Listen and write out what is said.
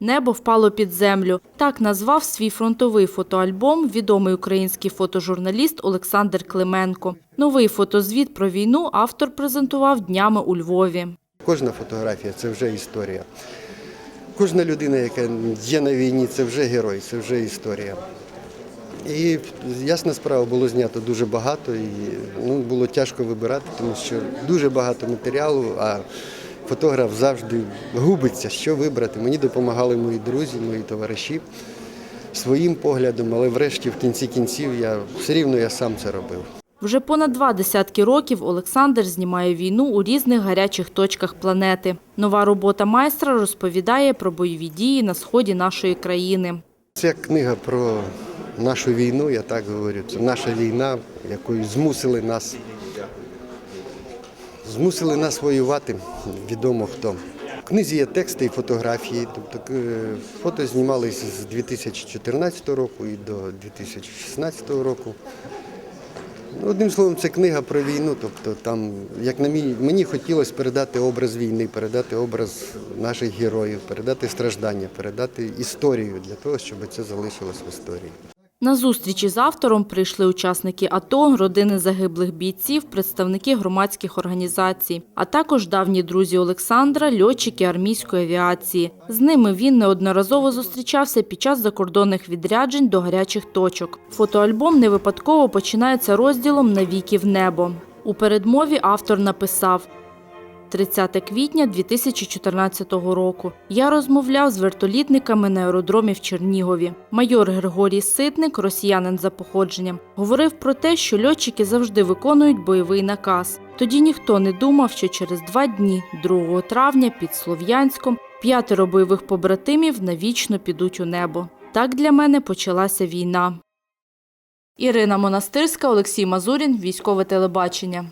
Небо впало під землю. Так назвав свій фронтовий фотоальбом відомий український фотожурналіст Олександр Клименко. Новий фотозвіт про війну автор презентував днями у Львові. Кожна фотографія це вже історія. Кожна людина, яка є на війні, це вже герой, це вже історія. І ясна справа було знято дуже багато, і ну, було тяжко вибирати, тому що дуже багато матеріалу, а фотограф завжди губиться, що вибрати. Мені допомагали мої друзі, мої товариші своїм поглядом, але врешті в кінці кінців я все рівно я сам це робив. Вже понад два десятки років Олександр знімає війну у різних гарячих точках планети. Нова робота майстра розповідає про бойові дії на сході нашої країни. Це книга про нашу війну, я так говорю. Це наша війна, якою змусили нас. Змусили нас воювати, відомо хто. В книзі є тексти і фотографії. Тобто е, фото знімалися з 2014 року і до 2016 року. Ну, Одним словом, це книга про війну. Тобто там, як на мій, мені хотілося передати образ війни, передати образ наших героїв, передати страждання, передати історію для того, щоб це залишилось в історії. На зустрічі з автором прийшли учасники АТО, родини загиблих бійців, представники громадських організацій, а також давні друзі Олександра, льотчики армійської авіації. З ними він неодноразово зустрічався під час закордонних відряджень до гарячих точок. Фотоальбом не випадково починається розділом «Навіки в небо». У передмові автор написав 30 квітня 2014 року. Я розмовляв з вертолітниками на аеродромі в Чернігові. Майор Григорій Ситник, росіянин за походженням, говорив про те, що льотчики завжди виконують бойовий наказ. Тоді ніхто не думав, що через два дні, 2 травня, під Слов'янськом, п'ятеро бойових побратимів навічно підуть у небо. Так для мене почалася війна. Ірина Монастирська, Олексій Мазурін, Військове телебачення.